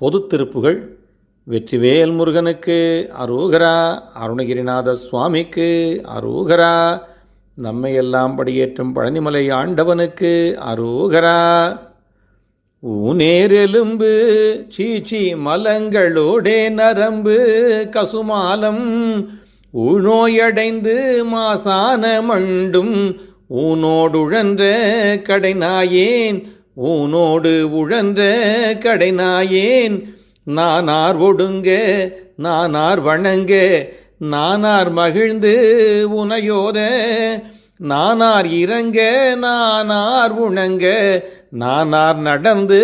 பொதுத்திருப்புகள் திருப்புகள் வெற்றிவேல் முருகனுக்கு அரோகரா அருணகிரிநாத சுவாமிக்கு அரோகரா நம்மை எல்லாம் படியேற்றும் பழனிமலை ஆண்டவனுக்கு அரோகரா. ஊநேரெலும்பு சீச்சி மலங்களோடே நரம்பு கசுமாலம் ஊழ்நோயடைந்து மாசான மண்டும் ஊனோடுழன்ற கடைநாயேன் ஊனோடு உழன்ற கடைநாயேன் நானார் ஒடுங்க நானார் வணங்க நானார் மகிழ்ந்து உனையோத நானார் இறங்க நானார் உணங்க நானார் நடந்து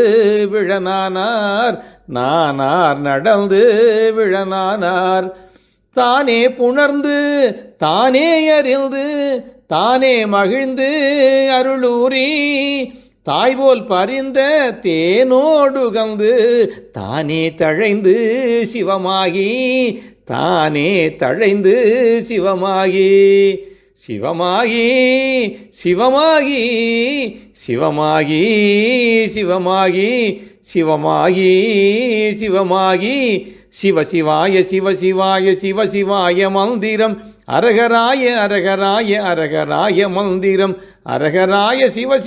விழனானார் நானார் நடந்து விழனானார் தானே புணர்ந்து தானே அறிந்து தானே மகிழ்ந்து அருளூரி தாய்போல் தேனோடு கந்து தானே தழைந்து சிவமாகி தானே தழைந்து சிவமாகி சிவமாகி சிவமாகி சிவமாகி சிவமாகி சிவமாகி சிவமாகி சிவ சிவாய சிவ சிவாய சிவ சிவாய மந்திரம் அரகராய அரகராய அரகராய மந்திரம். அரகராய சிவ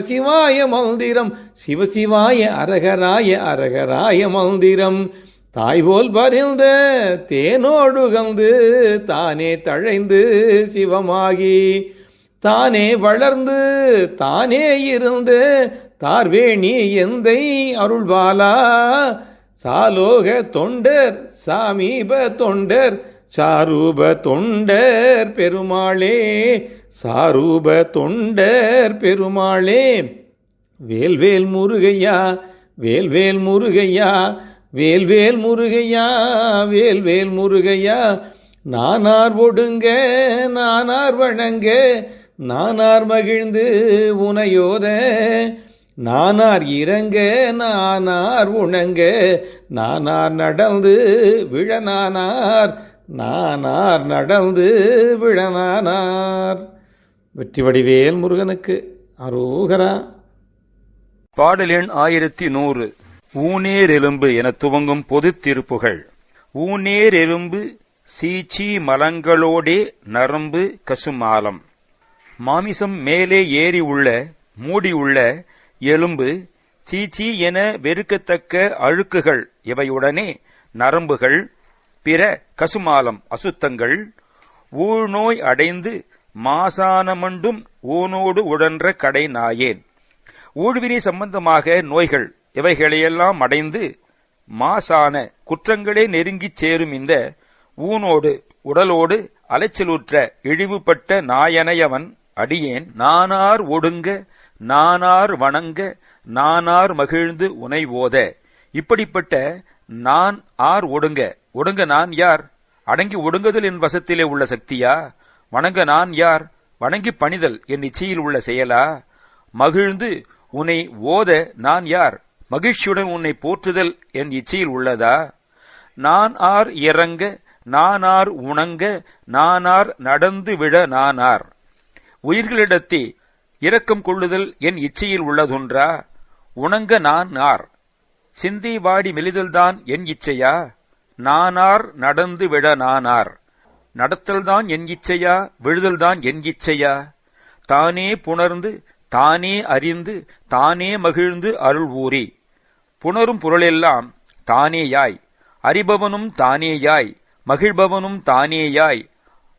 சிவாய மந்திரம். சிவசிவாய அரகராய அரகராய மந்திரம். தாய்போல் பரிந்த தேனோடுகந்து தானே தழைந்து சிவமாகி. தானே வளர்ந்து தானே இருந்து தார்வேணி எந்தை அருள்பாலா. சாலோக தொண்டர் சாமீப தொண்டர் சாரூப தொண்டர் பெருமாளே சாரூப தொண்டர் பெருமாளே. வேல்வேல் முருகையா வேல்வேல் முருகையா வேல்வேல் முருகையா வேல்வேல் முருகையா. நானார் ஒடுங்க நானார் வணங்க நானார் மகிழ்ந்து உனையோத. நானார் இறங்க நானார் உணங்க நானார் நடந்து விழனானார் நானார் நடந்து விழனானார் வெற்றி வடிவேல் முருகனுக்கு அரோகரா. பாடல் எண் ஆயிரத்தி நூறு ஊனேர் எலும்பு என துவங்கும் பொதுத் திருப்புகள். ஊனேர் எலும்பு சீச்சி மலங்களோடே நரம்பு கசுமாலம். மாமிசம் மேலே ஏறி உள்ள மூடி உள்ள எலும்பு சீச்சி என வெறுக்கத்தக்க அழுக்குகள் இவையுடனே நரம்புகள் பிற கசுமாலம் அசுத்தங்கள் ஊழ்நோய் அடைந்து மாசானமண்டும் ஊனோடு உடன்ற கடை நாயேன். ஊழ்வினை சம்பந்தமாக நோய்கள் இவைகளையெல்லாம் அடைந்து மாசான குற்றங்களே நெருங்கிச் சேரும் இந்த ஊனோடு உடலோடு அலைச்சலுற்ற இழிவுபட்ட நாயனையவன் அடியேன். நானார் ஒடுங்க நானார் வணங்க நானார் மகிழ்ந்து உனை ஓத. இப்படிப்பட்ட நான் ஆர் ஒடுங்க. ஒடுங்க நான் யார்? அடங்கி ஒடுங்குதல் என் வசத்திலே உள்ள சக்தியா? வணங்க நான் யார்? வணங்கி பணிதல் என் இச்சையில் உள்ள செயலா? மகிழ்ந்து உன்னை ஓத நான் யார்? மகிழ்ச்சியுடன் உன்னை போற்றுதல் என் இச்சையில் உள்ளதா? நான் ஆர் இறங்க நானார் உணங்க நானார் நடந்து விட நானார் உயிர்களிடத்தே இரக்கம் கொள்ளுதல் என் இச்சையில் உள்ளதொன்றா? உணங்க நான் ஆர். சிந்தி வாடி மெலிதல்தான் என் இச்சையா? நானார் நடந்து விட நானார். நடத்தல்தான் என் இச்சையா விழுதல்தான் என் இச்சையா? தானே புணர்ந்து தானே அறிந்து தானே மகிழ்ந்து அருள் ஊறி. புணரும் பொருளெல்லாம் தானேயாய் அறிபவனும் தானேயாய் மகிழ்பவனும் தானேயாய்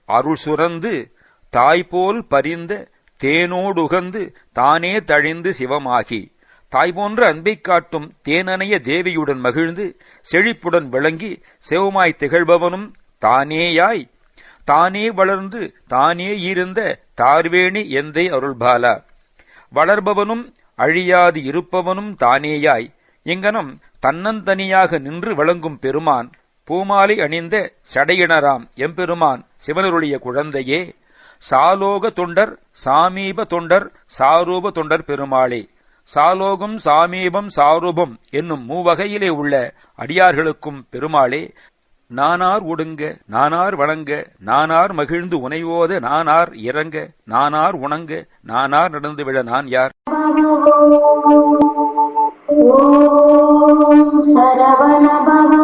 அருள் சுரந்து தாய்போல் பரிந்த தேனோடுகந்து தானே தழிந்து சிவமாகி. தாய் போன்ற அன்பைக் காட்டும் தேனனைய தேவியுடன் மகிழ்ந்து செழிப்புடன் விளங்கி சிவமாய் திகழ்பவனும் தானேயாய். தானே வளர்ந்து தானே இருந்த தார்வேணி எந்தை அருள்பாலா. வளர்பவனும் அழியாது இருப்பவனும் தானேயாய். இங்கனம் தன்னந்தனியாக நின்று வழங்கும் பெருமான் பூமாலை அணிந்த சடையினராம் எம்பெருமான் சிவனருடைய குழந்தையே. சாலோக தொண்டர் சாமீப தொண்டர் சாரூப தொண்டர் பெருமாளே. சாலோகம் சாமீபம் சாரூபம் என்னும் மூவகையிலே உள்ள அடியார்களுக்கும் பெருமாளே நானார் ஒடுங்க நானார் வணங்க நானார் மகிழ்ந்து உனைவோத நானார் இறங்க நானார் உணங்க நானார் நடந்து விட நான் யார்? சரவணபவ